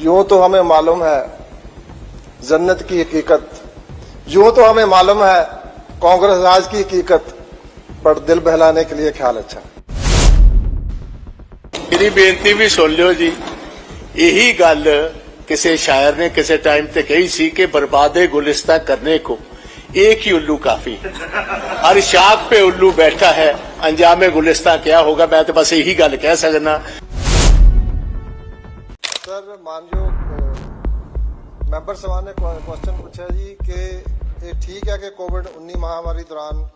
यूँ तो हमें मालूम है जन्नत की हकीकत, यूँ तो हमें मालूम है कांग्रेस राज की हकीकत, पर दिल बहलाने के लिए ख्याल अच्छा। मेरी बेनती भी सुन लो जी, यही गल किसी शायर ने किसी टाइम ਤੇ कही सी के बर्बादे गुलिस्ता करने को एक ही उल्लू काफ़ी। हर शाख पे उल्लू बैठा है, अंजाम गुलिस्ता क्या होगा, मैं तो बस यही गल कह सकना। ਸਰ, ਮਾਨਯੋਗ ਮੈਂਬਰ ਸਭਾ ਨੇ ਕੁਐਸਚਨ ਪੁੱਛਿਆ ਜੀ ਕਿ ਇਹ ਠੀਕ ਹੈ ਕਿ ਕੋਵਿਡ 19 ਮਹਾਮਾਰੀ ਦੌਰਾਨ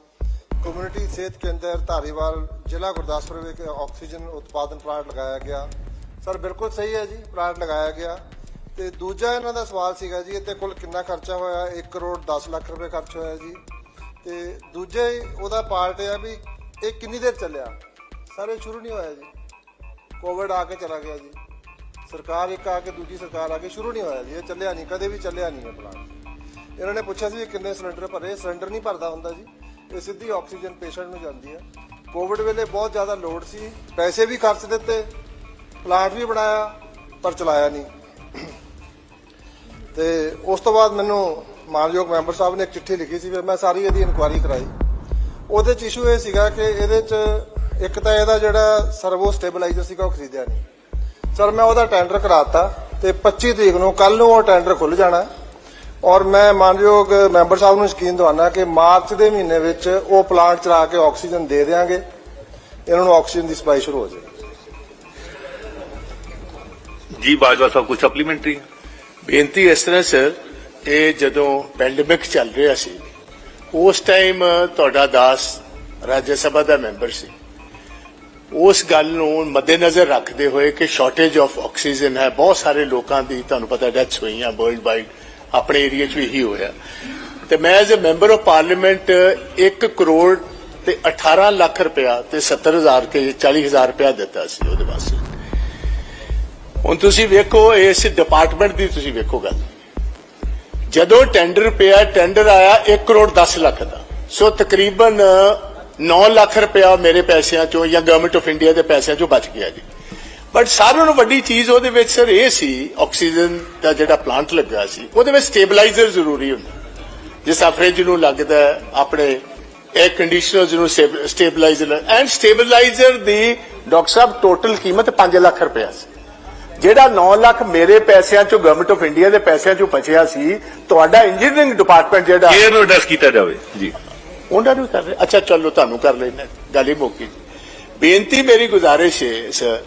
ਕਮਿਊਨਿਟੀ ਸਿਹਤ ਕੇਂਦਰ ਧਾਰੀਵਾਲ ਜ਼ਿਲ੍ਹਾ ਗੁਰਦਾਸਪੁਰ ਵਿੱਚ ਆਕਸੀਜਨ ਉਤਪਾਦਨ ਪਲਾਂਟ ਲਗਾਇਆ ਗਿਆ? ਸਰ, ਬਿਲਕੁਲ ਸਹੀ ਹੈ ਜੀ, ਪਲਾਂਟ ਲਗਾਇਆ ਗਿਆ। ਤੇ ਦੂਜਾ ਇਹਨਾਂ ਦਾ ਸਵਾਲ ਸੀਗਾ ਜੀ, ਇੱਥੇ ਕੁੱਲ ਕਿੰਨਾ ਖਰਚਾ ਹੋਇਆ? 1 ਕਰੋੜ 10 ਲੱਖ ਰੁਪਏ ਖਰਚ ਹੋਇਆ ਜੀ। ਤੇ ਦੂਜੇ ਉਹਦਾ ਪਾਰਟ ਇਹ ਆ ਵੀ ਇਹ ਕਿੰਨੀ ਦੇਰ ਚੱਲਿਆ? ਸਰ, ਇਹ ਸ਼ੁਰੂ ਨਹੀਂ ਹੋਇਆ ਜੀ। ਕੋਵਿਡ ਆ ਕੇ ਚਲਾ ਗਿਆ ਜੀ। ਸਰਕਾਰ ਇੱਕ ਆ ਕੇ ਦੂਜੀ ਸਰਕਾਰ ਆ ਕੇ ਸ਼ੁਰੂ ਨਹੀਂ ਹੋਇਆ ਜੀ, ਇਹ ਚੱਲਿਆ ਨਹੀਂ, ਕਦੇ ਵੀ ਚੱਲਿਆ ਨਹੀਂ ਇਹ ਪਲਾਂਟ। ਇਹਨਾਂ ਨੇ ਪੁੱਛਿਆ ਸੀ ਵੀ ਕਿੰਨੇ ਸਿਲੰਡਰ ਭਰੇ, ਸਿਲੰਡਰ ਨਹੀਂ ਭਰਦਾ ਹੁੰਦਾ ਜੀ, ਇਹ ਸਿੱਧੀ ਆਕਸੀਜਨ ਪੇਸ਼ੈਂਟ ਨੂੰ ਜਾਂਦੀ ਹੈ ਕੋਵਿਡ ਵੇਲੇ ਬਹੁਤ ਜ਼ਿਆਦਾ ਲੋਡ ਸੀ, ਪੈਸੇ ਵੀ ਖਰਚ ਦਿੱਤੇ, ਪਲਾਂਟ ਵੀ ਬਣਾਇਆ, ਪਰ ਚਲਾਇਆ ਨਹੀਂ। ਤੇ ਉਸ ਤੋਂ ਬਾਅਦ ਮੈਨੂੰ ਮਾਨਯੋਗ ਮੈਂਬਰ ਸਾਹਿਬ ਨੇ ਇੱਕ ਚਿੱਠੀ ਲਿਖੀ ਸੀ ਫਿਰ ਮੈਂ ਸਾਰੀ ਇਹਦੀ ਇਨਕੁਆਇਰੀ ਕਰਾਈ। ਉਹਦੇ ਚ ਇਸ਼ੂ ਇਹ ਸੀਗਾ ਕਿ ਇਹਦੇ ਚ ਇੱਕ ਤਾਂ ਇਹਦਾ ਜਿਹੜਾ ਸਰਵੋ ਸਟੇਬਲਾਈਜ਼ਰ ਸੀਗਾ, ਉਹ ਖਰੀਦਿਆ ਨਹੀਂ। ਸਰ ਮੈਂ ਉਹਦਾ ਟੈਂਡਰ ਕਰਾਤਾ ਤੇ 25 ਤਰੀਕ ਨੂੰ ਕੱਲ ਨੂੰ ਉਹ ਟੈਂਡਰ ਖੁੱਲ ਜਾਣਾ। ਔਰ ਮੈਂ ਮਾਨਯੋਗ ਮੈਂਬਰ ਸਾਹਿਬ ਨੂੰ ਯਕੀਨ ਦਿਵਾਉਣਾ ਕਿ ਮਾਰਚ ਦੇ ਮਹੀਨੇ ਵਿੱਚ ਉਹ ਪਲਾਂਟ ਚਲਾ ਕੇ ਆਕਸੀਜਨ ਦੇ ਦੇਵਾਂਗੇ ਇਹਨਾਂ ਨੂੰ ਆਕਸੀਜਨ ਦੀ ਸਪਲਾਈ ਸ਼ੁਰੂ ਹੋ ਜਾਏਗੀ। ਜੀ ਬਾਜਵਾ ਸਾਹਿਬ ਕੋਈ ਸਪਲੀਮੈਂਟਰੀ ਬੇਨਤੀ ਇਸ ਤਰ੍ਹਾਂ ਸਰ ਇਹ ਜਦੋਂ ਪੈਂਡੇਮਿਕ ਚੱਲ ਰਿਹਾ ਸੀ ਉਸ ਟਾਈਮ ਤੁਹਾਡਾ ਦਾਸ ਰਾਜ ਸਭਾ ਦਾ ਮੈਂਬਰ ਸੀ। ਉਸ ਗੱਲ ਨੂੰ ਮੱਦੇਨਜ਼ਰ ਰੱਖਦੇ ਹੋਏ ਕਿ ਸ਼ਾਰਟੇਜ ਆਫ ਆਕਸੀਜਨ ਹੈ, ਬਹੁਤ ਸਾਰੇ ਲੋਕਾਂ ਦੀ ਤੁਹਾਨੂੰ ਪਤਾ ਡੈਥਸ ਹੋਈਆਂ ਵਰਲਡ ਵਾਈਡ ਆਪਣੇ ਏਰੀਆ 'ਚ ਵੀ ਹੀ ਹੋਇਆ। ਤੇ ਮੈਂ as a member of parliament 1 crore ਤੇ 18 ਲੱਖ ਰੁਪਇਆ ਤੇ 70000 ਕੇ 40000 ਰੁਪਇਆ ਦਿੱਤਾ ਸੀ ਉਹਦੇ ਵਾਸਤੇ। ਹੁਣ ਤੁਸੀਂ ਵੇਖੋ, ਇਸ ਡਿਪਾਰਟਮੈਂਟ ਦੀ ਤੁਸੀਂ ਵੇਖੋ ਗੱਲ। ਜਦੋਂ ਟੈਂਡਰ ਪਿਆ ਟੈਂਡਰ ਆਇਆ 1 ਕਰੋੜ 10 ਲੱਖ ਦਾ। ਸੋ ਤਕਰੀਬਨ 9 ਲੱਖ ਰੁਪਇਆ ਮੇਰੇ ਪੈਸਿਆਂ ਚੋਂ ਜਾਂ ਗਵਰਨਮੈਂਟ ਆਫ ਇੰਡੀਆ ਦੇ ਪੈਸਿਆਂ ਚੋਂ ਬਚ ਗਿਆ ਜੀ। ਬਟ ਸਾਰਿਆਂ ਨੂੰ ਵੱਡੀ ਚੀਜ਼ ਉਹਦੇ ਵਿੱਚ ਸਰ ਇਹ ਸੀ ਆਕਸੀਜਨ ਦਾ ਜਿਹੜਾ ਪਲਾਂਟ ਲੱਗਾ ਸੀ, ਉਹਦੇ ਵਿੱਚ ਸਟੇਬਲਾਈਜ਼ਰ ਜ਼ਰੂਰੀ ਹੁੰਦਾ। ਜਿਸ ਤਰ੍ਹਾਂ ਫ੍ਰਿਜ ਨੂੰ ਲੱਗਦਾ, ਆਪਣੇ 에ਅਰ ਕੰਡੀਸ਼ਨਰਸ ਨੂੰ ਸਟੇਬਲਾਈਜ਼ਰ ਐਂਡ ਸਟੇਬਲਾਈਜ਼ਰ ਦੀ ਡਾਕਟਰ ਸਾਹਿਬ ਟੋਟਲ ਕੀਮਤ 5 ਲੱਖ ਰੁਪਇਆ ਸੀ। ਜਿਹੜਾ 9 ਲੱਖ ਮੇਰੇ ਪੈਸਿਆਂ ਚੋਂ ਗਵਰਨਮੈਂਟ ਆਫ ਇੰਡੀਆ ਦੇ ਪੈਸਿਆਂ ਚੋਂ ਬਚਿਆ ਸੀ, ਤੁਹਾਡਾ ਇੰਜੀਨੀਅਰਿੰਗ ਡਿਪਾਰਟਮੈਂਟ ਜਿਹੜਾ ਇਹ ਨੂੰ ਐਡਰੈਸ ਕੀਤਾ ਜਾਵੇ, ਜੀ। ਉਹਨਾਂ ਨੂੰ ਕਰ ਰਹੇ ਅੱਛਾ, ਚਲੋ ਤੁਹਾਨੂੰ ਕਰ ਲੈਣਾ ਗੱਲ ਹੀ ਮੁੱਕੀ ਬੇਨਤੀ ਮੇਰੀ ਗੁਜ਼ਾਰਿਸ਼ ਹੈ ਸਰ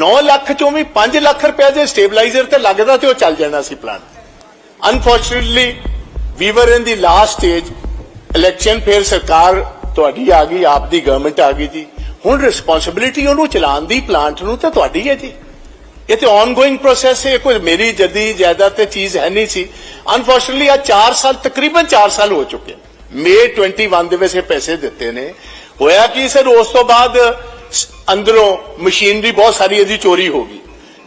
9 ਲੱਖ ਚੋਂ ਵੀ 5 ਲੱਖ ਰੁਪਏ ਦੇ ਸਟੇਬਲਾਈਜ਼ਰ ਤੇ ਲੱਗਦਾ ਤੇ ਉਹ ਚੱਲ ਜਾਣਾ ਸੀ plan unfortunately we were in the last stage election ਫਿਰ ਸਰਕਾਰ ਤੁਹਾਡੀ ਆ ਗਈ, ਆਪ ਦੀ ਗਵਰਨਮੈਂਟ ਆ ਗਈ ਜੀ। ਹੁਣ ਰਿਸਪੌਂਸਿਬਿਲਿਟੀ ਉਹਨੂੰ ਚਲਾਉਣ ਦੀ ਪਲਾਂਟ ਨੂੰ ਤਾਂ ਤੁਹਾਡੀ ਹੈ ਜੀ। ਇਹ ਤੇ ਆਨਗੋਇੰਗ ਪ੍ਰੋਸੈਸ ਹੈ ਕੋਈ ਮੇਰੀ ਜਦੀ ਜਾਇਦਾਦ ਤੇ ਚੀਜ਼ ਹੈ ਨਹੀਂ ਸੀ। ਅਨਫੋਰਚੂਨਟਲੀ ਆ 4 ਸਾਲ, ਤਕਰੀਬਨ 4 ਸਾਲ ਹੋ ਚੁੱਕੇ ਮੇ 21 ਦੇ ਵਿੱਚ ਇਹ ਪੈਸੇ ਦਿੱਤੇ ਨੇ। ਹੋਇਆ ਕਿ ਸਰ, ਉਸ ਤੋਂ ਬਾਅਦ ਅੰਦਰੋਂ ਮਸ਼ੀਨਰੀ ਬਹੁਤ ਸਾਰੀ ਇਹਦੀ ਚੋਰੀ ਹੋ ਗਈ।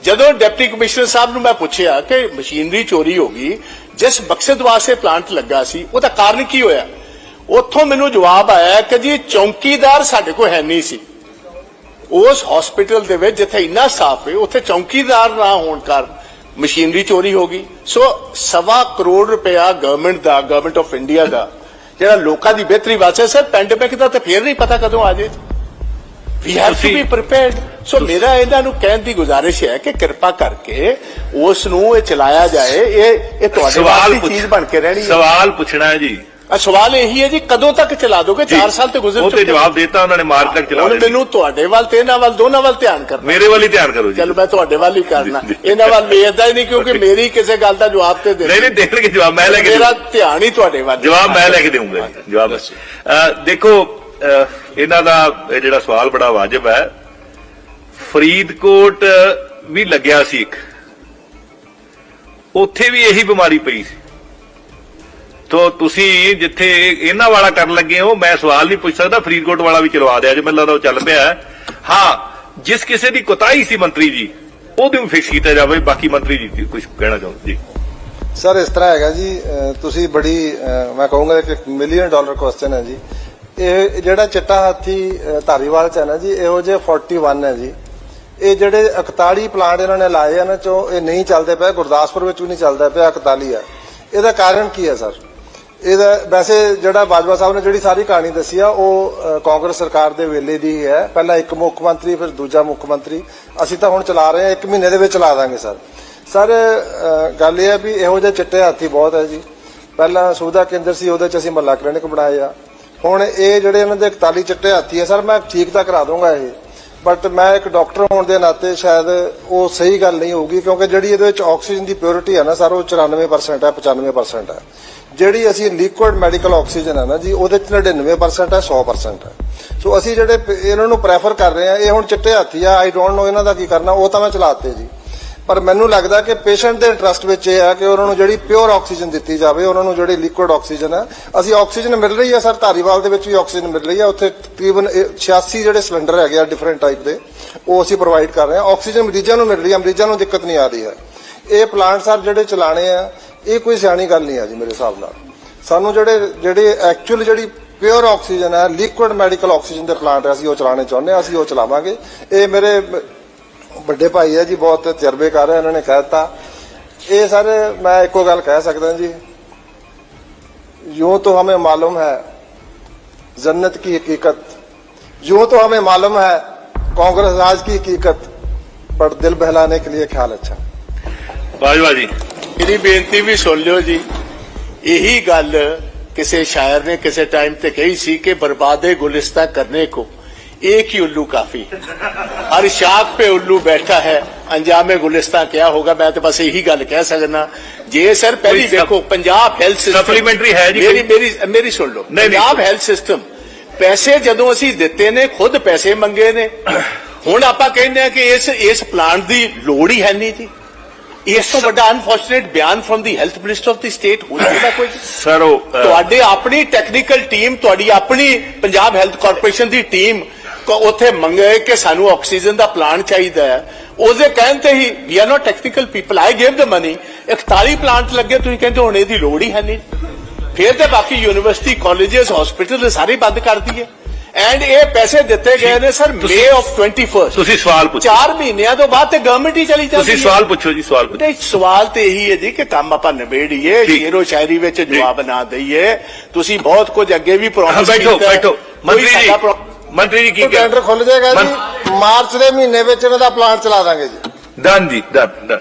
ਜਦੋਂ ਡਿਪਟੀ ਕਮਿਸ਼ਨਰ ਸਾਹਿਬ ਨੂੰ ਮੈਂ ਪੁੱਛਿਆ ਕਿ ਮਸ਼ੀਨਰੀ ਚੋਰੀ ਹੋ ਗਈ, ਜਿਸ ਮਕਸਦ ਵਾਸਤੇ ਪਲਾਂਟ ਲੱਗਾ ਸੀ, ਉਹਦਾ ਕਾਰਨ ਕੀ ਹੋਇਆ? ਉੱਥੋਂ ਮੈਨੂੰ ਜਵਾਬ ਆਇਆ ਕਿ ਜੀ, ਚੌਕੀਦਾਰ ਸਾਡੇ ਕੋਲ ਹੈ ਨਹੀਂ ਸੀ। ਉਸ ਹਸਪੀਟਲ ਦੇ ਵਿੱਚ ਜਿੱਥੇ ਇੰਨਾ ਸਾਫ਼ ਹੈ, ਉੱਥੇ ਚੌਕੀਦਾਰ ਨਾ ਹੋਣ ਕਾਰਨ ਮਸ਼ੀਨਰੀ ਚੋਰੀ ਹੋ ਗਈ। ਸੋ ਸਵਾ ਕਰੋੜ ਰੁਪਇਆ ਗਵਰਨਮੈਂਟ ਦਾ ਗਵਰਨਮੈਂਟ ਆਫ ਇੰਡੀਆ ਦਾ ਜਿਹੜਾ ਲੋਕਾਂ ਦੀ ਬਿਹਤਰੀ ਵਾਸਤੇ ਸਰ ਪੈਂਡੇਮਿਕ ਦਾ ਤਾਂ ਫੇਰ ਨਹੀਂ ਪਤਾ ਕਦੋਂ ਆ ਜਾਏ we have to be prepared so ਮੇਰਾ ਇਹਨਾਂ ਨੂੰ ਕਹਿਣ ਦੀ ਗੁਜ਼ਾਰਿਸ਼ ਹੈ ਕਿ ਕਿਰਪਾ ਕਰਕੇ ਉਸ ਨੂੰ ਇਹ ਚਲਾਇਆ ਜਾਏ। ਇਹ ਇਹ ਤੁਹਾਡੇ ਵਾਸਤੇ ਚੀਜ਼ ਬਣ ਕੇ ਰਹਿਣੀ ਹੈ। ਸਵਾਲ ਪੁੱਛਣਾ ਹੈ ਜੀ। ਆ ਸਵਾਲ ਇਹੀ ਹੈ ਜੀ ਕਦੋਂ ਤੱਕ ਚਲਾ ਦੋਗੇ? 4 ਸਾਲ ਤੇ ਗੁਜ਼ਰ ਉਹ ਤੇ ਚੁੱਕੇ ਨੇ। ਜਵਾਬ ਦਿੱਤਾ ਉਹਨਾਂ ਨੇ ਮਾਰਚ ਤੱਕ ਚਲਾ ਦੇਣੀ। ਮੈਨੂੰ ਤੁਹਾਡੇ ਵੱਲ ਤੇ ਇਹਨਾਂ ਵੱਲ ਦੋਨਾਂ ਵੱਲ ਧਿਆਨ ਕਰਨਾ। ਮੇਰੇ ਵੱਲ ਹੀ ਧਿਆਨ ਕਰੋ ਜੀ। ਚਲੋ ਮੈਂ ਤੁਹਾਡੇ ਵੱਲ ਹੀ ਕਰਨਾ। ਇਹਨਾਂ ਵੱਲ ਵੇਖਦਾ ਹੀ ਨਹੀਂ ਕਿਉਂਕਿ. ਮੇਰੀ ਕਿਸੇ ਗੱਲ ਦਾ ਜਵਾਬ ਤੇ ਦੇ ਨਹੀਂ ਨਹੀਂ ਦੇਣਗੇ ਜਵਾਬ ਮੈਂ ਲੈ ਕੇ ਮੇਰਾ। ਧਿਆਨ ਹੀ ਤੁਹਾਡੇ ਵੱਲ ਜਵਾਬ ਮੈਂ ਲੈ ਕੇ ਦੇਵਾਂਗਾ ਜਵਾਬ। ਦੇਖੋ ਇਹਨਾਂ ਦਾ ਜਿਹੜਾ ਸਵਾਲ ਬੜਾ ਵਾਜਬ ਹੈ। ਫਰੀਦਕੋਟ ਵੀ ਲੱਗਿਆ ਸੀ ਇੱਕ। ਉੱਥੇ ਵੀ ਇਹੀ ਬਿਮਾਰੀ ਪਈ ਸੀ। ਤੋ ਤੁਸੀਂ ਜਿੱਥੇ ਇਹਨਾਂ ਵਾਲਾ ਕਰਨ ਲੱਗੇ ਹੋ, ਮੈਂ ਸਵਾਲ ਨਹੀਂ ਪੁੱਛ ਸਕਦਾ, ਫਰੀਦਕੋਟ ਵਾਲਾ ਵੀ ਚਲਵਾ ਦਿਆ ਜੇ, ਮੈਨੂੰ ਲੱਗਦਾ ਉਹ ਚੱਲ ਪਿਆ ਹਾਂ। ਜਿਸ ਕਿਸੇ ਦੀ ਕੋਤਾਹੀ ਸੀ ਮੰਤਰੀ ਜੀ ਉਹਦੇ ਨੂੰ ਫਿਕਸ ਕੀਤਾ ਜਾਵੇ, ਬਾਕੀ ਮੰਤਰੀ ਜੀ ਕੁਝ ਕਹਿਣਾ ਚਾਹੁੰਦੇ ਜੀ। ਸਰ, ਇਸ ਤਰ੍ਹਾਂ ਹੈਗਾ ਜੀ ਤੁਸੀਂ ਬੜੀ ਮੈਂ ਕਹੂੰਗਾ ਕਿ ਮਿਲੀਅਨ ਡਾਲਰ ਕੁਐਸਚਨ ਹੈ ਜੀ। ਇਹ ਜਿਹੜਾ ਚਿੱਟਾ ਹਾਥੀ ਧਾਰੀਵਾਲ ਚ ਹੈ ਨਾ ਜੀ, ਇਹੋ ਜਿਹੇ 41 ਹੈ ਜੀ। ਇਹ ਜਿਹੜੇ 41 ਪਲਾਂਟ ਇਹਨਾਂ ਨੇ ਲਾਏ ਇਹਨਾਂ ਚੋਂ ਇਹ ਨਹੀਂ ਚੱਲਦੇ ਪਏ, ਗੁਰਦਾਸਪੁਰ ਵਿੱਚ ਵੀ ਨਹੀਂ ਚੱਲਦਾ ਪਿਆ 41 ਆ। ਇਹਦਾ ਕਾਰਨ ਕੀ ਹੈ, ਸਰ? ਇਹਦਾ ਵੈਸੇ ਜਿਹੜਾ ਬਾਜਵਾ ਸਾਹਿਬ ਨੇ ਜਿਹੜੀ ਸਾਰੀ ਕਹਾਣੀ ਦੱਸੀ ਆ, ਉਹ ਕਾਂਗਰਸ ਸਰਕਾਰ ਦੇ ਵੇਲੇ ਦੀ ਹੈ ਪਹਿਲਾਂ ਇੱਕ ਮੁੱਖ ਮੰਤਰੀ, ਫਿਰ ਦੂਜਾ ਮੁੱਖ ਮੰਤਰੀ। ਅਸੀਂ ਤਾਂ ਹੁਣ ਚਲਾ ਰਹੇ ਹਾਂ, ਇੱਕ ਮਹੀਨੇ ਦੇ ਵਿੱਚ ਚਲਾ ਦਾਂਗੇ, ਸਰ। ਸਰ ਗੱਲ ਇਹ ਹੈ ਵੀ ਇਹੋ ਜਿਹੇ ਚਿੱਟੇ ਹਾਥੀ ਬਹੁਤ ਹੈ ਜੀ। ਪਹਿਲਾਂ ਸੁਵਿਧਾ ਕੇਂਦਰ ਸੀ, ਉਹਦੇ ਚ ਅਸੀਂ ਮਹੱਲਾ ਕਲੀਨਿਕ ਬਣਾਏ ਆ। ਹੁਣ ਇਹ ਜਿਹੜੇ ਇਹਨਾਂ ਦੇ 41 ਚਿੱਟੇ ਹਾਥੀ ਹੈ ਸਰ, ਮੈਂ ਠੀਕ ਤਾਂ ਕਰਾ ਦੂੰਗਾ ਇਹ। ਬਟ ਮੈਂ ਇੱਕ ਡਾਕਟਰ ਹੋਣ ਦੇ ਨਾਤੇ ਸ਼ਾਇਦ ਉਹ ਸਹੀ ਗੱਲ ਨਹੀਂ ਹੋਊਗੀ, ਕਿਉਂਕਿ ਜਿਹੜੀ ਇਹਦੇ ਵਿੱਚ ਆਕਸੀਜਨ ਦੀ ਪਿਓਰਿਟੀ ਹੈ ਨਾ, ਸਰ, ਉਹ 94% ਹੈ 95% ਹੈ। ਜਿਹੜੀ ਅਸੀਂ ਲਿਕੁਇਡ ਮੈਡੀਕਲ ਆਕਸੀਜਨ ਹੈ ਨਾ ਜੀ, ਉਹਦੇ ਚ 99% ਹੈ 100% ਹੈ ਸੋ ਅਸੀਂ ਜਿਹੜੇ ਇਹਨਾਂ ਨੂੰ ਪ੍ਰੈਫਰ ਕਰ ਰਹੇ ਆ, ਇਹ ਹੁਣ ਚਿੱਟੇ ਹਾਥੀ ਆ ਆਈ ਡੋਨਟ ਨੋ ਇਹਨਾਂ ਦਾ ਕੀ ਕਰਨਾ, ਉਹ ਤਾਂ ਮੈਂ ਚਲਾਤੇ ਜੀ। ਪਰ ਮੈਨੂੰ ਲੱਗਦਾ ਕਿ ਪੇਸ਼ੈਂਟ ਦੇ ਇੰਟਰਸਟ ਵਿੱਚ ਇਹ ਹੈ ਕਿ ਉਹਨਾਂ ਨੂੰ ਜਿਹੜੀ ਪਿਓਰ ਆਕਸੀਜਨ ਦਿੱਤੀ ਜਾਵੇ, ਉਹਨਾਂ ਨੂੰ ਜਿਹੜੀ ਲਿਕੁਇਡ ਆਕਸੀਜਨ ਹੈ ਅਸੀਂ ਆਕਸੀਜਨ ਮਿਲ ਰਹੀ ਹੈ ਸਰ, ਧਾਰੀਵਾਲ ਦੇ ਵਿੱਚ ਵੀ ਆਕਸੀਜਨ ਮਿਲ ਰਹੀ ਹੈ ਉੱਥੇ ਤਕਰੀਬਨ ਇਹ 86 ਜਿਹੜੇ ਸਿਲੰਡਰ ਹੈਗੇ ਆ ਡਿਫਰੈਂਟ ਟਾਈਪ ਦੇ, ਉਹ ਅਸੀਂ ਪ੍ਰੋਵਾਈਡ ਕਰ ਰਹੇ ਹਾਂ ਆਕਸੀਜਨ ਮਰੀਜ਼ਾਂ ਨੂੰ ਮਿਲ ਰਹੀ ਹੈ ਮਰੀਜ਼ਾਂ ਨੂੰ ਦਿੱਕਤ ਨਹੀਂ ਆ ਰਹੀ ਹੈ। ਇਹ ਪਲਾਂਟ ਸਰ ਜਿਹੜੇ ਚਲਾਣੇ ਆ ਇਹ ਕੋਈ ਸਿਆਣੀ ਗੱਲ ਨਹੀਂ ਆ ਜੀ ਮੇਰੇ ਹਿਸਾਬ ਨਾਲ ਸਾਨੂੰ ਜਿਹੜੇ ਜਿਹੜੇ ਐਕਚੁਅਲ ਜਿਹੜੀ ਪਿਓਰ ਆਕਸੀਜਨ ਹੈ ਲਿਕੁਇਡ ਮੈਡੀਕਲ ਆਕਸੀਜਨ ਦੇ ਪਲਾਂਟ ਅਸੀਂ ਉਹ ਚਲਾਉਣੇ ਚਾਹੁੰਦੇ ਹਾਂ ਅਸੀਂ ਉਹ ਚਲਾਵਾਂਗੇ ਇਹ ਮੇਰੇ ਵੱਡੇ ਭਾਈ ਹੈ ਜੀ ਬਹੁਤ ਤਜਰਬੇਕਾਰ ਹੈ ਇਹਨਾਂ ਨੇ ਕਹਿ ਦਿੱਤਾ ਇਹ ਸਰ ਮੈਂ ਇੱਕੋ ਗੱਲ ਕਹਿ ਸਕਦਾ ਜੀ यूं तो हमें मालूम है जन्नत की हकीकत यूं तो हमें मालूम है कांग्रेस राज की हकीकत पर दिल बहलाने के लिए ख्याल अच्छा ਬਾਜਵਾ ਜੀ ਮੇਰੀ ਬੇਨਤੀ ਵੀ ਸੁਣ ਲਿਓ ਜੀ ਇਹੀ ਗੱਲ ਕਿਸੇ ਸ਼ਾਇਰ ਨੇ ਕਿਸੇ ਟਾਈਮ ਤੇ ਕਹੀ ਸੀ ਕਿ ਬਰਬਾਦੇ ਗੁਲਿਸਤਾ ਕਰਨੇ ਕੋ एक ही उल्लू काफी हर शाख पे उल्लू बैठा है अंजामे गुलिस्तां क्या होगा मैं तो बस यही गल कह सकना जे सर पहली कोई सब- देखो पंजाब हेल्थ सिस्टम Supplementary है जी मेरी कोई? मेरी मेरी सुन लो नहीं, नहीं। ਪੰਜਾਬ ਹੈਲਥ ਸਿਸਟਮ ਪੈਸੇ ਜਦੋਂ ਅਸੀਂ ਦਿੱਤੇ ਨੇ ਖੁਦ ਪੈਸੇ ਮੰਗੇ ਨੇ ਹੁਣ ਆਪਾਂ ਕਹਿੰਦੇ ਆ ਕਿ ਇਸ ਇਸ ਪਲਾਂਟ ਦੀ ਲੋੜ ਹੀ ਹੈ ਨਹੀਂ ਜੀ ਇਸ ਤੋਂ ਵੱਡਾ ਅਨਫੋਰਚੂਨੇਟ ਬਿਆਨ from the health minister of the state ਹੋ ਸਕਦਾ ਕੋਈ? ਸਰ ਉਹ ਤੁਹਾਡੇ ਆਪਣੀ ਟੈਕਨੀਕਲ ਟੀਮ ਤੁਹਾਡੀ ਆਪਣੀ ਪੰਜਾਬ ਹੈਲਥ ਕਾਰਪੋਰੇਸ਼ਨ ਦੀ ਟੀਮ ਉੱਥੇ ਮੰਗੇ ਕਿ ਸਾਨੂੰ ਆਕਸੀਜਨ ਦਾ ਪਲਾਨ ਚਾਹੀਦਾ ਹੈ। ਉਹਦੇ ਕਹਿਣ ਤੇ ਹੀ we are not technical people I give the money 41 plant ਲੱਗੇ ਤੁਸੀਂ ਕਹਿੰਦੇ ਹੁਣ ਇਹਦੀ ਲੋੜ ਹੀ ਹੈ ਨਹੀਂ। ਫਿਰ ਤੇ ਬਾਕੀ ਯੂਨੀਵਰਸਿਟੀ ਕਾਲਜਸ ਹਸਪੀਟਲ ਸਾਰੇ ਬੰਦ ਕਰ ਦਈਏ। ਐਂਡ ਇਹ ਪੈਸੇ ਦਿੱਤੇ ਗਏ ਨੇ ਸਰ ਮੇ ਆਫ 21 ਤੁਸੀਂ ਸਵਾਲ ਪੁੱਛੋ। ਚਾਰ ਮਹੀਨਿਆਂ ਤੋਂ ਬਾਅਦ ਤੇ ਗਵਰਨਮੈਂਟ ਹੀ ਚਲੀ ਜਾਂਦੀ ਤੁਸੀਂ ਸਵਾਲ ਪੁੱਛੋ ਜੀ ਸਵਾਲ ਪੁੱਛੋ। ਨਹੀਂ ਸਵਾਲ ਤੇ ਇਹੀ ਹੈ ਜੀ ਕਿ ਕੰਮ ਆਪਾਂ ਨਿਬੇੜੀਏ। ਸ਼ੇਰੋ ਸ਼ਾਇਰੀ ਵਿੱਚ ਜਵਾਬ ਨਾ ਦਈਏ। ਤੁਸੀਂ ਬਹੁਤ ਕੁਝ ਅੱਗੇ ਵੀ ਪ੍ਰੋਮਿਸ ਬੈਠੋ ਬੈਠੋ। ਮੰਤਰੀ ਜੀ ਮੰਤਰੀ ਜੀ ਕੀ ਕਹਿ ਟੈਂਡਰ ਖੁੱਲ ਜਾਏਗਾ ਜੀ। ਮਾਰਚ ਦੇ ਮਹੀਨੇ ਵਿੱਚ ਇਹਨਾਂ ਦਾ ਪਲਾਂਟ ਚਲਾ ਦਾਂਗੇ ਜੀ। ਡਨ ਜੀ ਡਨ ਡਨ